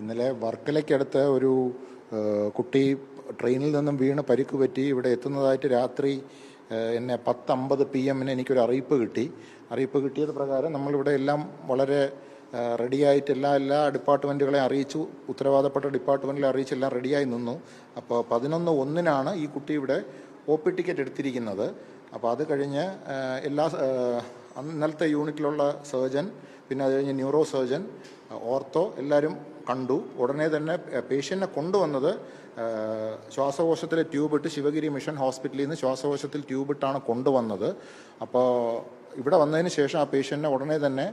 ഇന്നലെ വർക്കലയ്ക്കടുത്ത് ഒരു കുട്ടി ട്രെയിനിൽ നിന്നും വീണ് പരിക്ക് പറ്റി ഇവിടെ എത്തുന്നതായിട്ട് രാത്രി എന്നെ പത്തമ്പത് പി എമ്മിന് എനിക്കൊരു അറിയിപ്പ് കിട്ടി. അറിയിപ്പ് കിട്ടിയത് പ്രകാരം നമ്മളിവിടെ എല്ലാം വളരെ റെഡിയായിട്ട് എല്ലാ എല്ലാ ഡിപ്പാർട്ട്മെന്റുകളെ അറിയിച്ചു. ഉത്തരവാദപ്പെട്ട ഡിപ്പാർട്ട്മെന്റിലെ അറിയിച്ച് എല്ലാം റെഡിയായി നിന്നു. അപ്പോൾ പതിനൊന്ന് ഒന്നിനാണ് ഈ കുട്ടി ഇവിടെ ഒ പി ടിക്കറ്റ് എടുത്തിരിക്കുന്നത്. അപ്പോൾ അത് കഴിഞ്ഞ് എല്ലാ ഇന്നലത്തെ യൂണിറ്റിലുള്ള സർജൻ പിന്നെ അത് കഴിഞ്ഞ് ന്യൂറോ സർജൻ ഓർത്തോ എല്ലാവരും കണ്ടു. ഉടനെ തന്നെ പേഷ്യന്റിനെ കൊണ്ടുവന്നത് ശ്വാസകോശത്തിലെ ശ്വാസകോശത്തിൽ ട്യൂബ് ഇട്ട് ശിവഗിരി മിഷൻ ഹോസ്പിറ്റലിൽ നിന്ന് ശ്വാസകോശത്തിൽ ട്യൂബിട്ടാണ് കൊണ്ടുവന്നത്. അപ്പോൾ ഇവിടെ വന്നതിന് ശേഷം ആ പേഷ്യന്റിനെ ഉടനെ തന്നെ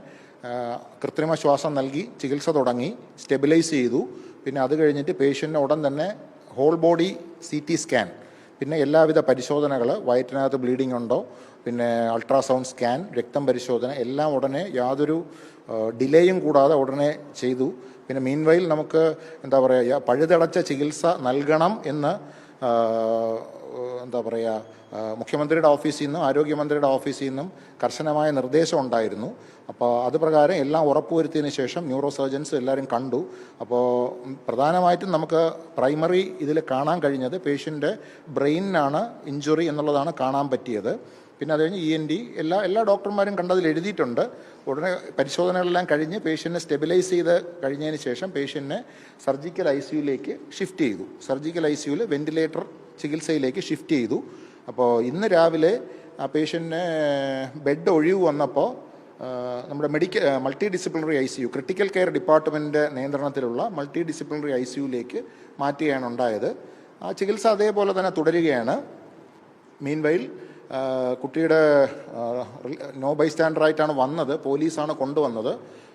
കൃത്രിമ ശ്വാസം നൽകി ചികിത്സ തുടങ്ങി സ്റ്റെബിലൈസ് ചെയ്തു. പിന്നെ അത് കഴിഞ്ഞിട്ട് പേഷ്യന്റിനെ ഉടൻ തന്നെ whole body C T scan പിന്നെ എല്ലാവിധ പരിശോധനകൾ വയറ്റിനകത്ത് ബ്ലീഡിംഗ് ഉണ്ടോ പിന്നെ അൾട്രാസൗണ്ട് സ്കാൻ രക്തം പരിശോധന എല്ലാം ഉടനെ യാതൊരു ഡിലേയും കൂടാതെ ഉടനെ ചെയ്തു. പിന്നെ മീൻവയിൽ നമുക്ക് എന്താ പറയുക പഴുതടച്ച ചികിത്സ നൽകണം എന്ന് എന്താ പറയുക മുഖ്യമന്ത്രിയുടെ ഓഫീസിൽ നിന്നും ആരോഗ്യമന്ത്രിയുടെ ഓഫീസിൽ നിന്നും കർശനമായ നിർദ്ദേശം ഉണ്ടായിരുന്നു. അപ്പോൾ അത് പ്രകാരം എല്ലാം ഉറപ്പുവരുത്തിയതിന് ശേഷം ന്യൂറോ സർജൻസ് എല്ലാവരും കണ്ടു. അപ്പോൾ പ്രധാനമായിട്ടും നമുക്ക് പ്രൈമറി ഇതിൽ കാണാൻ കഴിഞ്ഞത് പേഷ്യന്റെ ബ്രെയിനിനാണ് ഇഞ്ചുറി എന്നുള്ളതാണ് കാണാൻ പറ്റിയത്. പിന്നെ അത് കഴിഞ്ഞ് ഇ എൻ ഡി എല്ലാ എല്ലാ ഡോക്ടർമാരും കണ്ടതിൽ എഴുതിയിട്ടുണ്ട്. ഉടനെ പരിശോധനകളെല്ലാം കഴിഞ്ഞ് പേഷ്യന്റിനെ സ്റ്റെബിലൈസ് ചെയ്ത് കഴിഞ്ഞതിന് ശേഷം പേഷ്യന്റിനെ സർജിക്കൽ ഐ സിയുലേക്ക് ഷിഫ്റ്റ് ചെയ്തു. സർജിക്കൽ ഐ സിയുവിൽ വെന്റിലേറ്റർ ചികിത്സയിലേക്ക് ഷിഫ്റ്റ് ചെയ്തു. അപ്പോൾ ഇന്ന് രാവിലെ ആ പേഷ്യന്റിന് ബെഡ് ഒഴിവ് വന്നപ്പോൾ നമ്മുടെ medical multidisciplinary I C U critical care ഡിപ്പാർട്ട്മെന്റിന്റെ നിയന്ത്രണത്തിലുള്ള മൾട്ടി ഡിസിപ്ലിനറി ഐ സി യുയിലേക്ക് മാറ്റുകയാണ് ഉണ്ടായത്. ആ ചികിത്സ അതേപോലെ തന്നെ തുടരുകയാണ്. മീൻവൈൽ കുട്ടിയുടെ നോ ബൈ സ്റ്റാൻഡറായിട്ടാണ് വന്നത്. പോലീസാണ് കൊണ്ടുവന്നത്.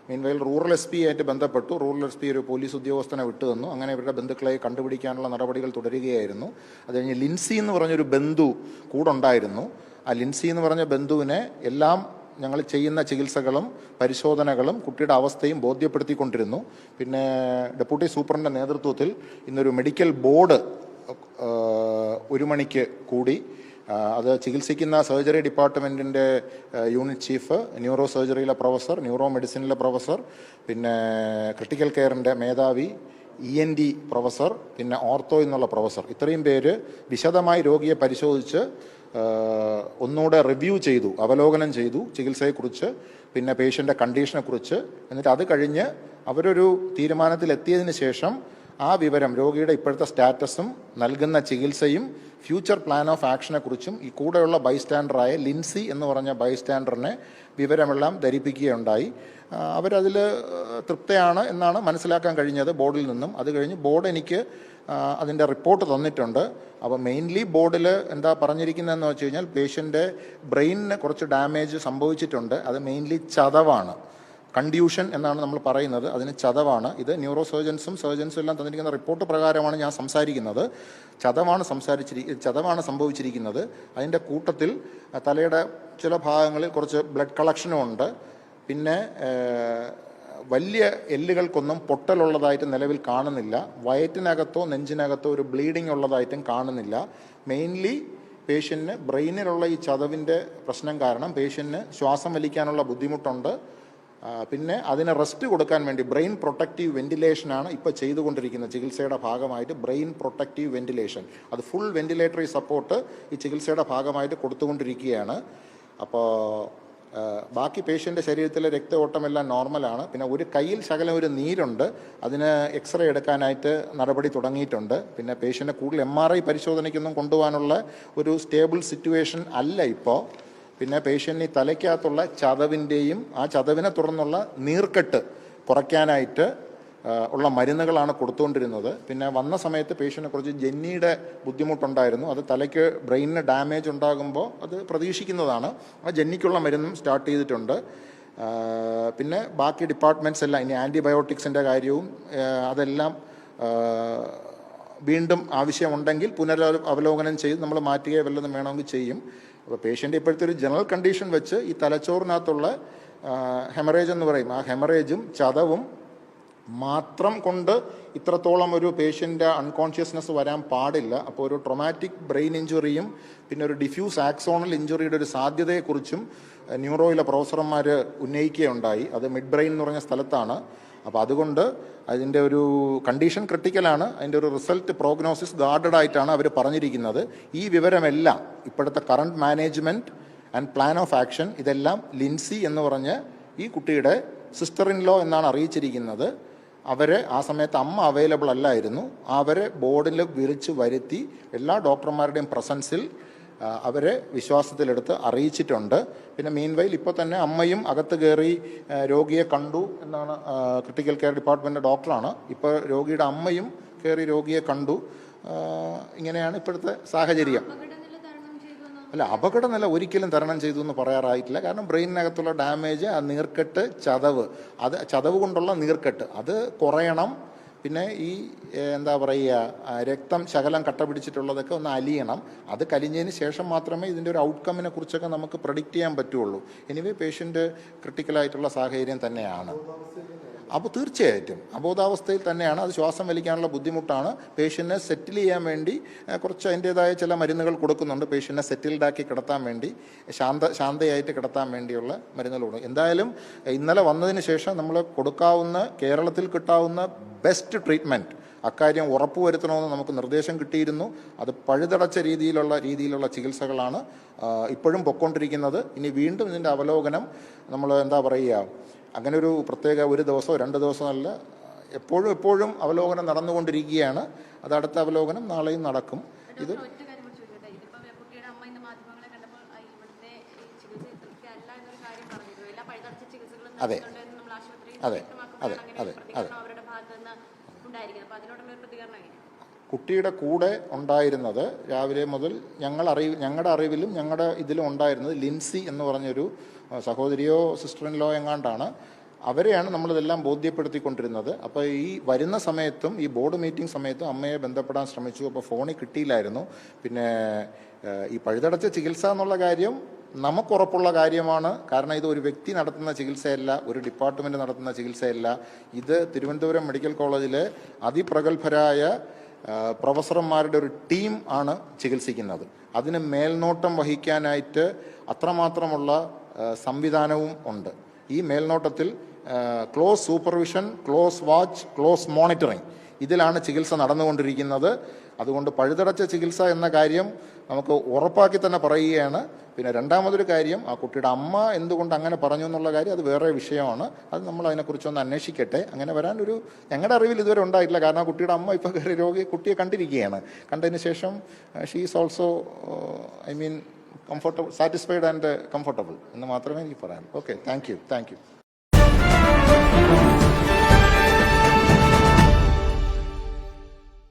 മീൻവൈൽ റൂറൽ എസ് പി ആയിട്ട് ബന്ധപ്പെട്ടു. റൂറൽ എസ് പി ഒരു പോലീസ് ഉദ്യോഗസ്ഥനെ വിട്ടു തന്നു അങ്ങനെ ഇവരുടെ ബന്ധുക്കളെ കണ്ടുപിടിക്കാനുള്ള നടപടികൾ തുടരുകയായിരുന്നു. അത് കഴിഞ്ഞ് ലിൻസി എന്ന് പറഞ്ഞൊരു ബന്ധു കൂടെ ഉണ്ടായിരുന്നു. ആ ലിൻസി എന്ന് പറഞ്ഞ ബന്ധുവിനെ എല്ലാം ഞങ്ങൾ ചെയ്യുന്ന ചികിത്സകളും പരിശോധനകളും കുട്ടിയുടെ അവസ്ഥയും ബോധ്യപ്പെടുത്തിക്കൊണ്ടിരുന്നു. പിന്നെ ഡെപ്യൂട്ടി സൂപ്രണ്ടിന്റെ നേതൃത്വത്തിൽ ഇന്നൊരു മെഡിക്കൽ ബോർഡ് ഒരു മണിക്ക് കൂടി അത് ചികിത്സിക്കുന്ന സർജറി ഡിപ്പാർട്ട്മെന്റിന്റെ യൂണിറ്റ് ചീഫ് ന്യൂറോ സർജറിയിലെ പ്രൊഫസർ ന്യൂറോ മെഡിസിനിലെ പ്രൊഫസർ പിന്നെ ക്രിട്ടിക്കൽ കെയറിന്റെ മേധാവി ഇ എൻ ഡി പ്രൊഫസർ പിന്നെ ഓർത്തോ എന്നുള്ള പ്രൊഫസർ. ഇത്രയും പേര് വിശദമായി രോഗിയെ പരിശോധിച്ച് ഒന്നുകൂടെ റിവ്യൂ ചെയ്തു അവലോകനം ചെയ്തു ചികിത്സയെക്കുറിച്ച് പിന്നെ പേഷ്യന്റെ കണ്ടീഷനെക്കുറിച്ച്. എന്നിട്ട് അത് കഴിഞ്ഞ് അവരൊരു തീരുമാനത്തിലെത്തിയതിന് ശേഷം ആ വിവരം രോഗിയുടെ ഇപ്പോഴത്തെ സ്റ്റാറ്റസും നൽകുന്ന ചികിത്സയും ഫ്യൂച്ചർ പ്ലാൻ ഓഫ് ആക്ഷനെ കുറിച്ചും ഈ കൂടെയുള്ള ബൈസ്റ്റാൻഡറായ ലിൻസി എന്ന് പറഞ്ഞ ബൈസ്റ്റാൻഡറിനെ വിവരമെല്ലാം ധരിപ്പിക്കുകയുണ്ടായി. അവരതിൽ തൃപ്തയാണ് എന്നാണ് മനസ്സിലാക്കാൻ കഴിഞ്ഞത് ബോർഡിൽ നിന്നും. അത് കഴിഞ്ഞ് ബോർഡ് എനിക്ക് അതിന്റെ റിപ്പോർട്ട് തന്നിട്ടുണ്ട്. അപ്പോൾ മെയിൻലി ബോർഡിൽ എന്താ പറഞ്ഞിരിക്കുന്നതെന്ന് വെച്ച് കഴിഞ്ഞാൽ പേഷ്യന്റെ ബ്രെയിനിന് കുറച്ച് ഡാമേജ് സംഭവിച്ചിട്ടുണ്ട്. അത് മെയിൻലി ചതവാണ്. കൺഡ്യൂഷൻ എന്നാണ് നമ്മൾ പറയുന്നത്. അതിന് ചതവാണ്. ഇത് ന്യൂറോ സർജൻസും സർജൻസും എല്ലാം തന്നിരിക്കുന്ന റിപ്പോർട്ട് പ്രകാരമാണ് ഞാൻ സംസാരിക്കുന്നത്. ചതവാണ് സംസാരിച്ചിരി ചതവാണ് സംഭവിച്ചിരിക്കുന്നത്. അതിന്റെ കൂട്ടത്തിൽ തലയുടെ ചില ഭാഗങ്ങളിൽ കുറച്ച് ബ്ലഡ് കളക്ഷനും ഉണ്ട്. പിന്നെ വലിയ എല്ലുകൾക്കൊന്നും പൊട്ടലുള്ളതായിട്ട് നിലവിൽ കാണുന്നില്ല. വയറ്റിനകത്തോ നെഞ്ചിനകത്തോ ഒരു ബ്ലീഡിംഗ് ഉള്ളതായിട്ടും കാണുന്നില്ല. മെയിൻലി പേഷ്യന്റിന് ബ്രെയിനിലുള്ള ഈ ചതവിന്റെ പ്രശ്നം കാരണം പേഷ്യന്റിന് ശ്വാസം വലിക്കാനുള്ള ബുദ്ധിമുട്ടുണ്ട്. പിന്നെ അതിന് റെസ്റ്റ് കൊടുക്കാൻ വേണ്ടി ബ്രെയിൻ പ്രൊട്ടക്റ്റീവ് വെന്റിലേഷനാണ് ഇപ്പോൾ ചെയ്തുകൊണ്ടിരിക്കുന്നത്. ചികിത്സയുടെ ഭാഗമായിട്ട് ബ്രെയിൻ പ്രൊട്ടക്റ്റീവ് വെന്റിലേഷൻ അത് ഫുൾ വെന്റിലേറ്ററി സപ്പോർട്ട് ഈ ചികിത്സയുടെ ഭാഗമായിട്ട് കൊടുത്തുകൊണ്ടിരിക്കുകയാണ്. അപ്പോൾ ബാക്കി പേഷ്യന്റെ ശരീരത്തിലെ രക്തഓട്ടമെല്ലാം നോർമലാണ് പിന്നെ ഒരു കയ്യിൽ ശകലം ഒരു നീരുണ്ട്. അതിന് എക്സ്റേ എടുക്കാനായിട്ട് നടപടി തുടങ്ങിയിട്ടുണ്ട്. പിന്നെ പേഷ്യന്റെ കൂടുതൽ എം ആർ ഐ പരിശോധനയ്ക്കൊന്നും കൊണ്ടുപോകാനുള്ള ഒരു സ്റ്റേബിൾ സിറ്റുവേഷൻ അല്ല ഇപ്പോൾ പിന്നെ പേഷ്യന്റിന് തലയ്ക്കകത്തുള്ള ചതവിന്റെയും ആ ചതവിനെ തുടർന്നുള്ള നീർക്കെട്ട് കുറയ്ക്കാനായിട്ട് ഉള്ള മരുന്നുകളാണ് കൊടുത്തുകൊണ്ടിരുന്നത്. പിന്നെ വന്ന സമയത്ത് പേഷ്യന് കുറച്ച് ജെന്നിയുടെ ബുദ്ധിമുട്ടുണ്ടായിരുന്നു. അത് തലയ്ക്ക് ബ്രെയിനിന് ഡാമേജ് ഉണ്ടാകുമ്പോൾ അത് പ്രതീക്ഷിക്കുന്നതാണ്. ആ ജെന്നിക്കുള്ള മരുന്നും സ്റ്റാർട്ട് ചെയ്തിട്ടുണ്ട്. പിന്നെ ബാക്കി ഡിപ്പാർട്ട്മെന്റ്സ് എല്ലാം ഇനി ആന്റിബയോട്ടിക്സിന്റെ കാര്യവും അതെല്ലാം വീണ്ടും ആവശ്യമുണ്ടെങ്കിൽ പുനരവലോകനം ചെയ്ത് നമ്മൾ മാറ്റുകയോ വല്ലതും വേണമെങ്കിൽ ചെയ്യും. അപ്പോൾ പേഷ്യന്റ് ഇപ്പോഴത്തെ ഒരു ജനറൽ കണ്ടീഷൻ വെച്ച് ഈ തലച്ചോറിനകത്തുള്ള ഹെമറേജ് എന്ന് പറയും. ആ ഹെമറേജും ചതവും മാത്രം കൊണ്ട് ഇത്രത്തോളം ഒരു പേഷ്യന്റെ അൺകോൺഷ്യസ്നെസ് വരാൻ പാടില്ല. അപ്പോൾ ഒരു ട്രൊമാറ്റിക് ബ്രെയിൻ ഇഞ്ചുറിയും പിന്നെ ഒരു ഡിഫ്യൂസ് ആക്സോണൽ ഇഞ്ചുറിയുടെ ഒരു സാധ്യതയെക്കുറിച്ചും ന്യൂറോയിലെ പ്രൊഫസർമാർ ഉന്നയിക്കുകയുണ്ടായി. അത് മിഡ് ബ്രെയിൻ എന്ന് പറഞ്ഞ സ്ഥലത്താണ്. അപ്പോൾ അതുകൊണ്ട് അതിന്റെ ഒരു കണ്ടീഷൻ ക്രിട്ടിക്കലാണ് അതിന്റെ ഒരു റിസൾട്ട് പ്രോഗ്നോസിസ് ഗാർഡഡ് ആയിട്ടാണ് അവർ പറഞ്ഞിരിക്കുന്നത്. ഈ വിവരമെല്ലാം ഇപ്പോഴത്തെ current management and plan of action ഇതെല്ലാം ലിൻസി എന്ന് പറഞ്ഞ് ഈ കുട്ടിയുടെ സിസ്റ്റർ ഇൻ ലോ എന്നാണ് അറിയിച്ചിരിക്കുന്നത്. അവരെ ആ സമയത്ത് അമ്മ അവൈലബിൾ അല്ലായിരുന്നു. അവരെ ബോർഡിൽ വിളിച്ച് വരുത്തി എല്ലാ ഡോക്ടർമാരുടെയും പ്രസൻസിൽ അവരെ വിശ്വാസത്തിലെടുത്ത് അറിയിച്ചിട്ടുണ്ട്. പിന്നെ മീൻവയിൽ ഇപ്പോൾ തന്നെ അമ്മയും അകത്ത് കയറി രോഗിയെ കണ്ടു എന്നാണ് ക്രിട്ടിക്കൽ കെയർ ഡിപ്പാർട്ട്മെന്റ് ഡോക്ടറാണ് ഇപ്പോൾ രോഗിയുടെ അമ്മയും കയറി രോഗിയെ കണ്ടു. ഇങ്ങനെയാണ് ഇപ്പോഴത്തെ സാഹചര്യം. അല്ല അപകടനില ഒരിക്കലും തരണം ചെയ്തു എന്ന് പറയാറായിട്ടില്ല. കാരണം ബ്രെയിനിനകത്തുള്ള ഡാമേജ് ആ നീർക്കെട്ട് ചതവ്. അത് ചതവ് കൊണ്ടുള്ള നീർക്കെട്ട്. അത് കുറയണം. പിന്നെ ഈ എന്താ പറയുക രക്തം ശകലം കട്ട പിടിച്ചിട്ടുള്ളതൊക്കെ ഒന്ന് അലിയണം. അത് കലിഞ്ഞതിന് ശേഷം മാത്രമേ ഇതിന്റെ ഒരു ഔട്ട്കമ്മിനെ കുറിച്ചൊക്കെ നമുക്ക് പ്രഡിക്റ്റ് ചെയ്യാൻ പറ്റുള്ളൂ. എനിവേ പേഷ്യന്റ് ക്രിട്ടിക്കലായിട്ടുള്ള സാഹചര്യം തന്നെയാണ്. അപ്പോൾ തീർച്ചയായിട്ടും അബോധാവസ്ഥയിൽ തന്നെയാണ് അത് ശ്വാസം വലിക്കാനുള്ള ബുദ്ധിമുട്ടാണ്. പേഷ്യന്റിനെ സെറ്റിൽ ചെയ്യാൻ വേണ്ടി കുറച്ച് അതിന്റേതായ ചില മരുന്നുകൾ കൊടുക്കുന്നുണ്ട്. പേഷ്യന്റിനെ സെറ്റിൽഡാക്കി കിടത്താൻ വേണ്ടി ശാന്ത ശാന്തയായിട്ട് കിടത്താൻ വേണ്ടിയുള്ള മരുന്നുകൾ കൊടുക്കും എന്തായാലും ഇന്നലെ വന്നതിന് ശേഷം നമ്മൾ കൊടുക്കാവുന്ന കേരളത്തിൽ കിട്ടാവുന്ന ബെസ്റ്റ് ട്രീറ്റ്മെന്റ് അക്കാര്യം ഉറപ്പുവരുത്തണമെന്ന് നമുക്ക് നിർദ്ദേശം കിട്ടിയിരുന്നു. അത് പഴുതടച്ച രീതിയിലുള്ള രീതിയിലുള്ള ചികിത്സകളാണ് ഇപ്പോഴും പൊക്കൊണ്ടിരിക്കുന്നത്. ഇനി വീണ്ടും ഇതിന്റെ അവലോകനം നമ്മൾ എന്താ പറയുക അങ്ങനെ ഒരു പ്രത്യേക ഒരു ദിവസമോ രണ്ട് ദിവസമോ അല്ല എപ്പോഴും എപ്പോഴും അവലോകനം നടന്നുകൊണ്ടിരിക്കുകയാണ് അത് അടുത്ത അവലോകനം നാളെയും നടക്കും ഇത് അതെ അതെ. അതെ. അതെ. അതെ. കുട്ടിയുടെ കൂടെ ഉണ്ടായിരുന്നത് രാവിലെ മുതൽ ഞങ്ങൾ അറിവ് ഞങ്ങളുടെ അറിവിലും ഞങ്ങളുടെ ഇതിലും ഉണ്ടായിരുന്നത് ലിൻസി എന്ന് പറഞ്ഞൊരു സഹോദരിയോ സിസ്റ്റർ ഇൻ ലോ എങ്ങാണ്ടാണ് അവരെയാണ് നമ്മളിതെല്ലാം ബോധ്യപ്പെടുത്തിക്കൊണ്ടിരുന്നത്. അപ്പോൾ ഈ വരുന്ന സമയത്തും ഈ ബോർഡ് മീറ്റിംഗ് സമയത്തും അമ്മയെ ബന്ധപ്പെടാൻ ശ്രമിച്ചു. അപ്പോൾ ഫോണിൽ കിട്ടിയില്ലായിരുന്നു. പിന്നെ ഈ പഴുതടച്ച ചികിത്സ എന്നുള്ള കാര്യം നമുക്കുറപ്പുള്ള കാര്യമാണ്. കാരണം ഇത് ഒരു വ്യക്തി നടത്തുന്ന ചികിത്സയല്ല ഒരു ഡിപ്പാർട്ട്മെന്റ് നടത്തുന്ന ചികിത്സയല്ല. ഇത് തിരുവനന്തപുരം മെഡിക്കൽ കോളേജിലെ അതിപ്രഗത്ഭരായ പ്രൊഫസർമാരുടെ ഒരു ടീം ആണ് ചികിത്സിക്കുന്നത്. അതിന് മേൽനോട്ടം വഹിക്കാനായിട്ട് അത്രമാത്രമുള്ള സംവിധാനവും ഉണ്ട്. ഈ മേൽനോട്ടത്തിൽ close supervision close watch close monitoring ഇതിലാണ് ചികിത്സ നടന്നുകൊണ്ടിരിക്കുന്നത്. അതുകൊണ്ട് പഴുതടച്ച ചികിത്സ എന്ന കാര്യം നമുക്ക് ഉറപ്പാക്കി തന്നെ പറയുകയാണ്. പിന്നെ രണ്ടാമതൊരു കാര്യം ആ കുട്ടിയുടെ അമ്മ എന്തുകൊണ്ട് അങ്ങനെ പറഞ്ഞു എന്നുള്ള കാര്യം അത് വേറെ വിഷയമാണ്. അത് നമ്മൾ അതിനെക്കുറിച്ചൊന്ന് അന്വേഷിക്കട്ടെ. അങ്ങനെ വരാൻ ഒരു ഞങ്ങളുടെ അറിവിൽ ഇതുവരെ ഉണ്ടായിട്ടില്ല. കാരണം ആ കുട്ടിയുടെ അമ്മ ഇപ്പോൾ കയറി രോഗി കുട്ടിയെ കണ്ടിരിക്കുകയാണ്. കണ്ടതിന് ശേഷം she is also I mean comfortable satisfied and comfortable എന്ന് മാത്രമേ എനിക്ക് പറയാനുള്ളൂ. Okay thank you thank you